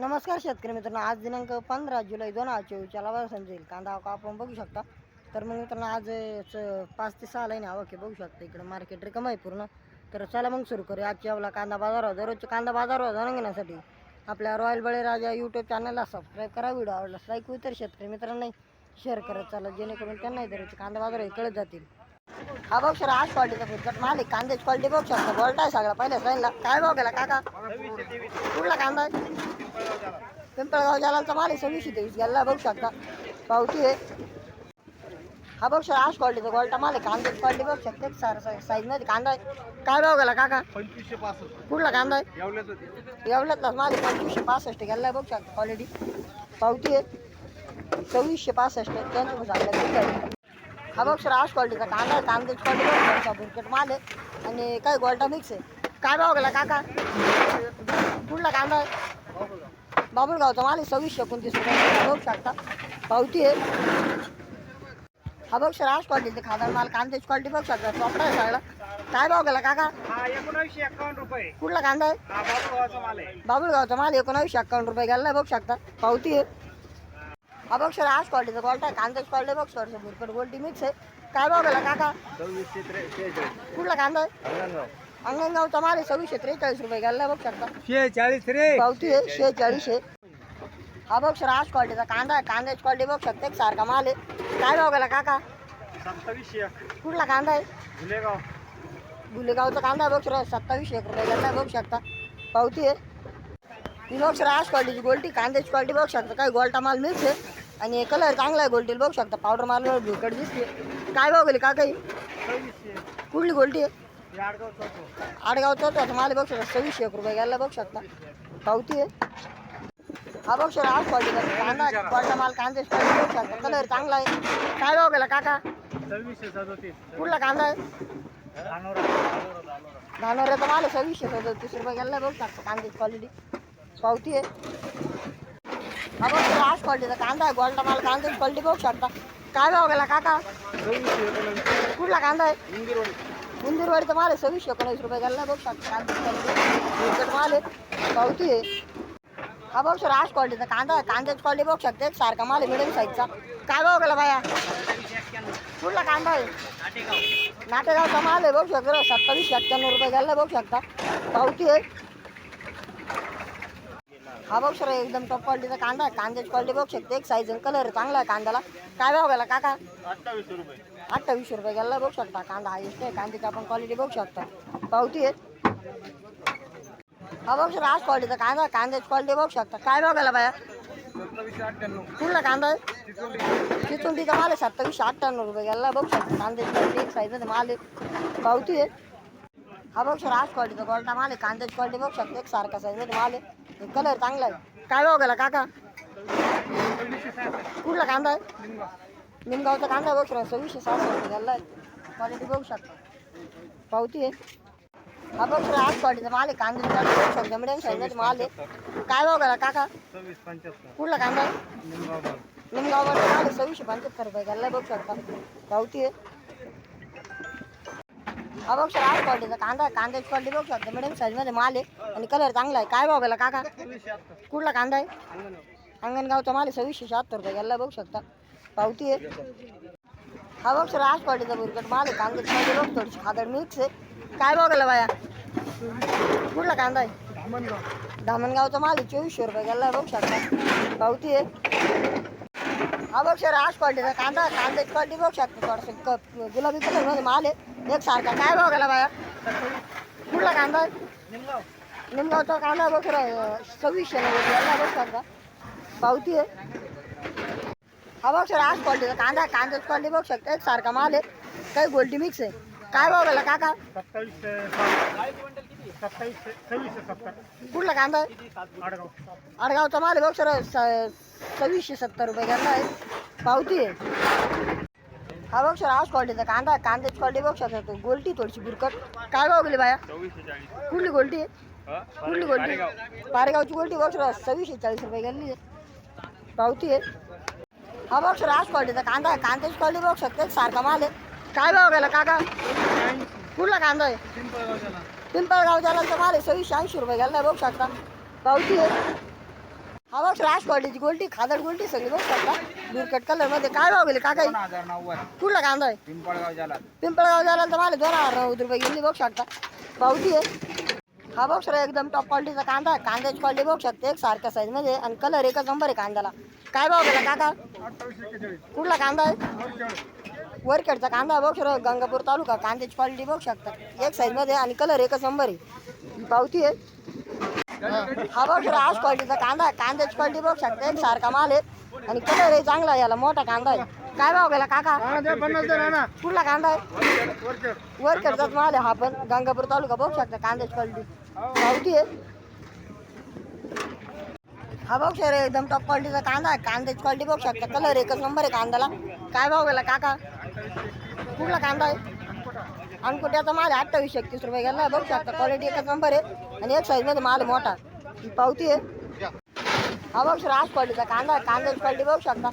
नमस्कार शेतकरी मित्रांनो आज दिनांक पंधरा जुलै दोन हजार चोवीसच्या लाभाला समजेल कांदा आपण बघू शकता. तर मग मित्रांनो आज पाच ते सहा लाईन आवक आहे बघू शकता. इकडे मार्केट रिकम आहे पूर्ण. तर चला मग सुरू करूया. आजच्या आपला कांदा बाजारावर दररोजचे कांदा बाजारावर जाणून घेण्यासाठी. आपल्या रॉयल बळीराजा यूट्यूब चॅनलला सबस्क्राईब करा. व्हिडिओ आवडला लाईक इतर शेतकरी मित्रांना शेअर करत चला जेणेकरून त्यांनाही दररोजचे कांदा बाजार हे कळत जातील. हा बघ सर आज क्वालिटीचा फुटकट माल आहे कांद्याची क्वालिटी बघ शकता. बोलटा आहे सगळा. पहिल्याच लाईनला. काय भाव गेला काका? कुठला कांदा आहे? पिंपळगाव जालांचा माल आहे सव्वीसशे तेवीस गेला बघू शकता. पावती आहे. हा बघ सर आज क्वालिटीचा गोल्टा माल आहे कांद्याची क्वालिटी बघू शकते. सर साईजमध्ये कांदा आहे. काय भाव गेला काका? पंचवीसशे पासष्ट. कुठला कांदा आहे? होते. एवढ्यातलाच माल पंचवीसशे पासष्ट गेला बघू शकता क्वालिटी पावती आहे. सव्वीसशे पासष्ट. त्यांचं सांगलं हा बघ सर आज क्वालिटीचा कांदा आहे. कांद्याची क्वालिटी बघू शकता. बुरकट माल आहे आणि काय गोल्टा मिक्स आहे. काय भाव गेला काका? कुठला कांदा आहे? बाबुळगावचा माल सव्वीसशे एकोणतीस रुपये. बघू शकता. पावती आहे. हा बघ सर आज क्वालिटीचे खादार माल कांद्याची क्वालिटी बघू शकता. चॉपडा आहे सगळा. काय भाव गेला काका? हा एकोणावीसशे एकावन्न रुपये. कुठला कांदा आहे? हा बाबूगावाचा माल एकोणावीसशे अक्कावन्न रुपये गेला बघू शकता. पावती आहे. हा बघ सर आज क्वालिटीचा क्वालिटी आहे. कांद्याची क्वालिटी बघ सर भरपूर गोल्टी मिक्स आहे. काय भाव गेला काका? कुठला कांदा आहे? अंगणगावचा माल आहे सव्वीसशे त्रेचाळीस रुपये गेला बघू शकता शेहेचाळीस रे पावती आहे शेहेचाळीस आहे हा बघ सर आज क्वालिटीचा कांदा आहे कांद्याची क्वालिटी बघ शकता एक सारखा माल आहे काय भाव गेला काका सत्तावीसशे कुठला कांदा आहे गुलेगाव गुलेगावचा कांदा आहे बघ सर सत्तावीसशे एक रुपये गेला बघू शकता पावती आहे ही बघ सर आज क्वालिटीची गोल्टी कांद्याची क्वालिटी बघू शकता काय गोल्टा माल मिक्स आहे आणि कलर चांगला आहे गोल्टीला बघू शकता पावडर माल भिकट दिसते काय भाव गेली का काही कुठली गोल्टी आहे आडगावचा होता माल बघू शकता सव्वीसशे एक रुपये गेला बघू शकता. पावती आहे. हा बघ सर आज क्वालिटीचा कांदा क्वालिटा माल कांद्याची क्वालिटी बघू शकता. कलर चांगला आहे. काय भाव गेला काका? सव्वीसशे सदोतीस. कुठला कांदा आहे? धानोरा. धानोऱ्याचा माल आहे सव्वीसशे सदतीस रुपये गेला बघू शकता. कांद्याची क्वालिटी पावती आहे. हा बघ सर आज क्वालिटीचा कांदा आहे गोल्डा माल कांद्याची क्वालिटी बघू शकता. काय भाव गेला काका? कुठला कांदा आहे? इंदिरोडी माल आहे सव्वीसशे एकोणीस रुपये. घालला बघू शकता कांद्याची माल आहे पावती आहे. हा बघ सर आज क्वालिटीचा कांदा आहे. कांद्याची क्वालिटी बघू शकते. सारखा माल आहे मिडियम साईजचा काय बघ गेला बाया कुठला कांदा आहे? नाटेगावचा माल आहे बघू शकतो. सत्तावीसशे अठ्ठ्याण्णव रुपये. घालला बघू शकता. पावती आहे. हा बघ सर एकदम टॉप क्वालिटीचा कांदा आहे. कांद्याची क्वालिटी बघू शकते एक साईज कलर चांगला आहे कांद्याला. काय भाव गेला काका? अठ्ठावीसशे रुपये अठ्ठावीस रुपये गेला बघू शकता. कांदा हायस्ट आहे. कांद्याची आपण क्वालिटी बघू शकता. पावती आहे. हा बघ सर आज क्वालिटीचा कांदा कांद्याची क्वालिटी बघू शकता. काय भाव गेला बाया? कुठला कांदा आहे? चिचोली चिचुंडीचा माल आहे? सत्तावीसशे अठ्ठ्याण्णव रुपये गेला बघू शकता. कांद्याची क्वालिटी एक साईज माल आहे. पावती आहे. हा बघ सर आज क्वालिटीचा क्वालिटी माल आहे कांद्याची क्वालिटी बघू शकता एक सारखा साईजमध्ये माल. आहे कलर चांगला आहे. काय भाव गेला काका? कुठला कांदा आहे? निमगावचा कांदा बघ सर सव्वीसशे सहाशे रुपये गेला आहे. क्वालिटी बघू शकता. पावती आहे. हा बघ सर आज क्वालिटीचा माल आहे कांद्याची क्वालिटी बघू शकता. मिडियम साईजमध्ये माल आहे. काय भाव गेला काका? कुठला कांदा आहे? निमगावमध्ये माल आहे सव्वीसशे पंच्याहत्तर रुपये गेला बघू शकता. पावती आहे. हा बघ सर आज क्वालिटीचा कांदा आहे कांद्याची क्वालिटी बघू शकता मिडियम साईजमध्ये माल आहे आणि कलर चांगला आहे. काय भाव गेला काका? कुठला कांदा आहे? अंगणगावचा माल आहे सव्वीसशे शहात्तर रुपये गेला बघू शकता. पावती आहे. हा बघ सर आज क्वालिटीचा बुरकट माल आहे कांद्याची क्वालिटी बघ थोडीशी खादड मिक्स आहे. काय भाव गेला बाया? कुठला कांदा आहे? धामणगावचा माल आहे चोवीसशे रुपये गेला बघू शकता. पावती आहे. हा बघ सर आज क्वालिटीचा कांदा आहे. कांद्याची क्वालिटी बघू शकता थोडंसं क गुलाबी कलरमध्ये माल आहे. एक सारखा. काय भाव गेला बाया? कुठला कांदा? निमगावचा कांदा बघ सर सव्वीसशे नव्वद बघू पावती आहे. हा बघ सर आज क्वालिटीचा कांदा. कांद्याची क्वालिटी बघू शकता एक सारखा माल आहे. काही गोल्टी मिक्स आहे. काय भाव गेला काका? कुठला कांदा आहे? आडगावचा माल आहे बघ सर सव्वीसशे सत्तर रुपये गेला आहे. पावती आहे. हा बघ सर आज क्वालिटीचा कांदा कांद्याची क्वालिटी बघ शकता तू गोलटी थोडीशी बुरकट. काय भाव गेली बाया? कुठली गोलटी? आहे कुठली गोलटी? पारेगावची गोलटी बघ सर सव्वीसशे चाळीस रुपये गेली. पावती आहे. हा बघ सर आज क्वालिटीचा कांदा कांद्याची क्वालिटी बघ शकते सारखा माल आहे. काय भाव गेला काका? कुठला कांदा आहे? पिंपळगाव पिंपळगाव तर माल आहे. सव्वीसशे ऐंशी रुपये गेला बघू शकता. पावती आहे. हा बघ राज क्वालिटीची गोल्टी खादड गोल्टी सगळी बघ शकता दुरकट कलरमध्ये काय भाव गेले काका? दोन हजार नव्वद. कुठला कांदा आहे? पिंपळगाव जाला पिंपळगाव तर मला दोन हजार नव्वद रुपये गेली बघू शकता. पावती आहे. हा बघ सर एकदम टॉप क्वालिटीचा कांदा आहे. कांद्याची क्वालिटी बघू शकते एक सारख्या साईजमध्ये. आणि कलर एकच नंबर आहे कांद्याला. काय भाव गेला काका? कुठला कांदा आहे? वरखेडचा कांदा आहे बघ सर गंगापूर तालुका कांद्याची क्वालिटी बघू शकता. एक साईजमध्ये आणि कलर एकच नंबर आहे. ही पावती आहे. हा. बघ सर आज क्वालिटीचा कांदा आहे. कांद्याची क्वालिटी बघू शकता. एक सारखा माल आहे. आणि कलर आहे चांगला आहे याला. मोठा कांदा आहे. काय भाव गेला काका? कुठला कांदा आहे? वर करतात माल आहे हा पण. गंगापूर तालुका बघू शकता. कांद्याची क्वालिटी पावती आहे. हा बघ सर एकदम टॉप क्वालिटीचा कांदा आहे. कांद्याची क्वालिटी बघू शकता. कलर एकच नंबर आहे कांद्याला. काय भाव गेला काका? कुठला कांदा आहे? अनकुट्याचा माल आहे अठ्ठावीस एकतीस रुपये गेला. बघू शकता क्वालिटी एकच नंबर आहे. आणि एक साईजमध्ये माल मोठा. ही पावती आहे. हा बघ सर आज क्वालिटीचा कांदा आहे. कांद्याची क्वालिटी बघू शकता.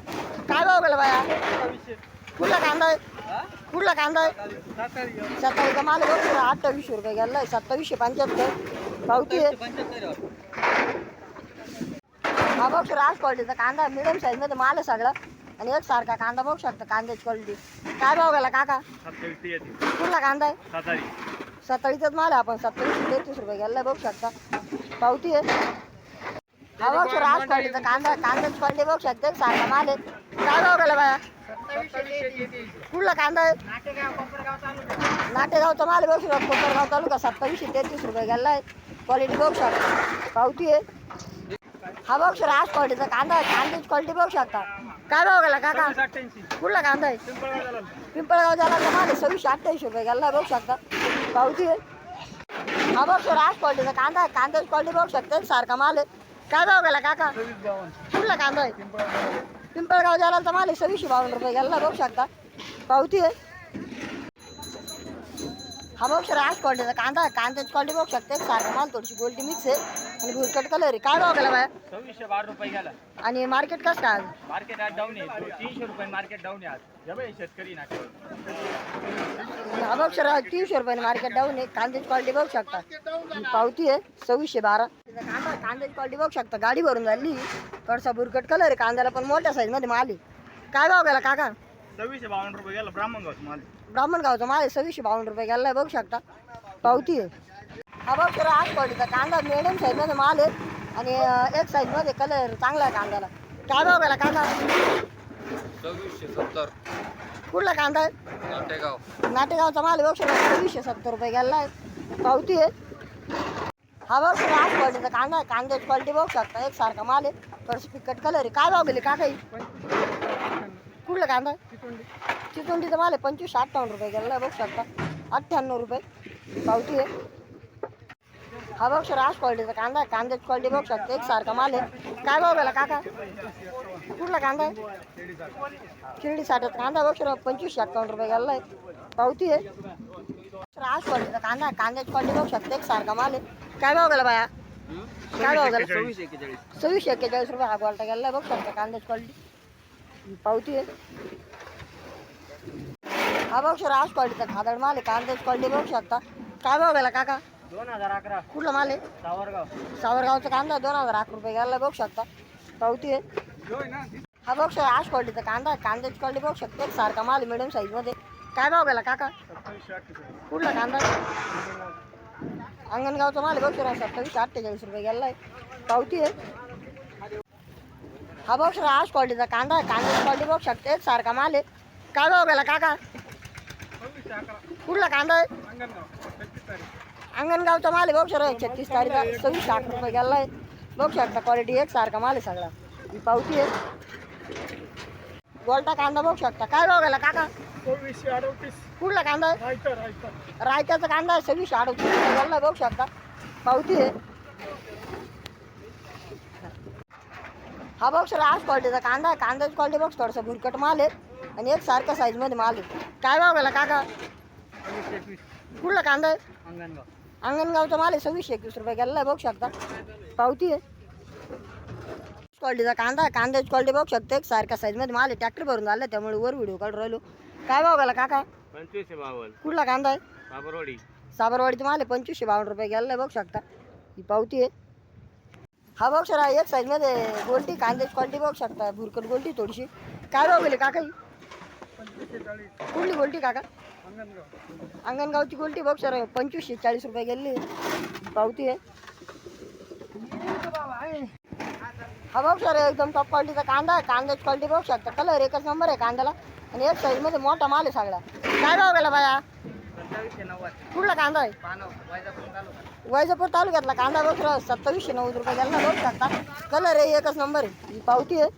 काय भाव गेला बाया? कुठला कांदा आहे? कुठला कांदा आहे? सत्तावीसचा माल बघ बघ अठ्ठावीसशे रुपये गेला. सत्तावीसशे पंच्याहत्तर. पावती आहे. हा बघ राज क्वालिटीचा कांदा मिडियम साईजमध्ये माल आहे सगळा. आणि एक सारखा कांदा बघू शकता कांद्याची क्वालिटी काय भाव गेला काका? कुठला कांदा आहे? सातारी सत्तावीसचाच माल आहे आपण सत्तावीस तेहतीस रुपये गेला बघू शकता. पावती आहे. हा बघ राज क्वालिटीचा कांदा. कांद्याची क्वालिटी बघू शकता एक सारखा माल आहे. काय भाव गेला बाया? कुठला कांदा आहे? नाटेगावचा माल बघू शकता कोपरगाव तालुका सत्तावीसशे तेहतीस रुपये गेला आहे. क्वालिटी बघू शकता. पावती आहे. हा बघ सर आज क्वालिटीचा कांदा आहे कांद्याची क्वालिटी बघू शकता. काय भाव गेला काका? अठ्ठ्याऐंशी. कुठला कांदा आहे? पिंपळगाव तर माल आहे सव्वीसशे अठ्ठावीस रुपये गेला बघू शकता. पावती आहे हा बघ सर आज क्वालिटीचा कांदा आहे. कांद्याची क्वालिटी बघू शकता. सारखा माल आहे. काय भाव गेला काका? कुठला कांदा आहे? पिंपळगाव जायला तर माल सव्वीसशे बावन्न रुपये गेला बघू शकता. पावती आहे हा बघ सर आज क्वालिटीचा कांदा आहे कांद्याची क्वालिटी बघू शकता सारखा माल थोडीशी गोल्टी मिक्स आहे आणि भुरकट कलर आहे काय भाव गेला बाया सव्वीसशे बारा रुपये गेला आणि मार्केट कसं काय आज मार्केट आज डाऊन आहे तीनशे रुपये मार्केट डाऊन आहे आज। शेतकरी ना हा बघ सर तीनशे रुपयाने मार्केट डाऊन आहे कांद्याची क्वालिटी बघू शकता ही। पावती आहे सव्वीसशे बारा कांदा कांद्याची क्वालिटी बघू शकता गाडी भरून झाली थोडासा बुरकट कलर आहे कांद्याला पण मोठ्या साईजमध्ये माल आहे। काय भाव गेला काका? सव्वीसशे बावन्न रुपये गेला माल. ब्राह्मण गावचा माल आहे सव्वीसशे बावन्न रुपये गेला बघू शकता. पावती आहे. हा बघ सर आज क्वालिटीचा कांदा मिडियम साईजमध्ये माल आहे आणि अं, एक साईजमध्ये कलर चांगला आहे कांद्याला. काय भाव गेला कांदा? सव्वीसशे सत्तर. कुठला कांदा आहे? नाटेगाव. नाटेगावचा माल बघ सर सव्वीसशे सत्तर रुपये गेला आहे. पावती आहे. हा बघ सर आज क्वालिटीचा कांदा आहे कांद्याची क्वालिटी बघू शकता. एक सारखा माल आहे. थोडंसं पिकट कलर आहे. काय भाव गेले का काही कुठला कांदा? आहे चितुंडीचा माल आहे पंचवीसशे अठ्ठावन्न रुपये गेला. बघू शकता. अठ्ठ्याण्णव रुपये. पावती आहे. हा बघ सर आज क्वालिटीचा कांदा आहे. कांद्याची क्वालिटी बघू शकता. एक सारखा माल आहे. काय भाव गेला काका? कुठला कांदा आहे? शिर्डी साठाचा कांदा बघ सर पंचवीसशे अठ्ठावन्न रुपये गेला आहे. पावती आहे. सर आज क्वालिटीचा कांदा आहे. कांद्याची क्वालिटी बघू शकता. एक सारखा माल आहे. काय भाव गेला बाया? काय भाव गेला? सव्वीसशे एक्केचाळीस. सव्वीसशे एक्केचाळीस रुपये हा क्वालिटी गेला बघ शकता कांद्याची क्वालिटी पावती आहे. हा बघ सर आज क्वालिटीचा खादड माल आहे कांद्याची क्वालिटी बघू शकता. काय भाव गेला काका? दोन हजार अकरा. कुठला माल आहे? सावरगाव. सावरगावचा कांदा दोन हजार अकरा रुपये गेला बघू शकता. पावती आहे. हा बघ सर आज क्वालिटीचा कांदा आहे कांद्याची क्वालिटी बघू शकता. एक सारखा माल मिडियम साईजमध्ये काय भाव गेला काका? कुठला कांदा? अंगणगावचा माल आहे बघ सर सत्तावीसशे अठ्ठेचाळीस रुपये गेला आहे पावती आहे. हा बघ सर आज क्वालिटीचा कांदा आहे. कांद्याची क्वालिटी बघू शकता. एक सारखा माल आहे. काय भाव गेला काका? कुठला कांदा आहे? अंगणगावचा माल आहे. बघ सर छत्तीस तारीख सव्वीसशे आठ रुपये गेला आहे. बघू शकता क्वालिटी एक सारखा माल आहे सगळा. ही पावती आहे. गोलटा कांदा बघू शकता. काय भाव गेला काका? सव्वीसशे अडतीस. कुठला कांदा आहे? रायत्याचा कांदा आहे. सव्वीसशे अडतीस गेला बघू शकता. पावती आहे. हा बघ सर आज क्वालिटीचा कांदा आहे. कांद्याची क्वालिटी बघ थोडासा भुरकट माल आहे. आणि एक सारख्या साईजमध्ये माल आहे. काय भाव गेला काका? कुठला कांदा आहे? अंगणगाव अंगणगावचा माल आहे. सव्वीसशे एकवीस रुपये गेला आहे बघू शकता. पावती आहे. क्वालिटीचा कांदा आहे. कांद्याची क्वालिटी बघू शकता. एक सारख्या साईजमध्ये माल आहे. ट्रॅक्टर भरून झालं त्यामुळे वर व्हिडिओ काढून राहिलो. काय भाव गेला काका? पंचवीसशे बावन्न. कुठला कांदा आहे? साबरवाडी. साबरवाडीचा माल आहे. पंचवीसशे बावन्न रुपये गेला आहे बघू शकता. ही पावती आहे. हा बघ सर एक साईजमध्ये गोलटी गोल्टी कांद्याची क्वालिटी बघू शकता भुरकट गोल्टी थोडीशी. काय भाव गेले काका ही? कुठली गोल्टी काका? अंगणगावची गोल्टी बघ सर पंचवीसशे चाळीस रुपये गेली. पावती आहे. हा बघ सर एकदम टॉप क्वालिटीचा कांदा आहे. कांद्याची क्वालिटी बघू शकता. कलर एकच नंबर आहे कांद्याला. आणि एक साईजमध्ये मोठा माल आहे सगळा. काय भाव गेला बाया? कुठला कांदा आहे? वैजापूर तालुक्यातला कांदा बघ सत्तावीसशे नव्वद रुपये गेला बघू शकता कलर आहे एकच नंबर आहे. ही पावती आहे.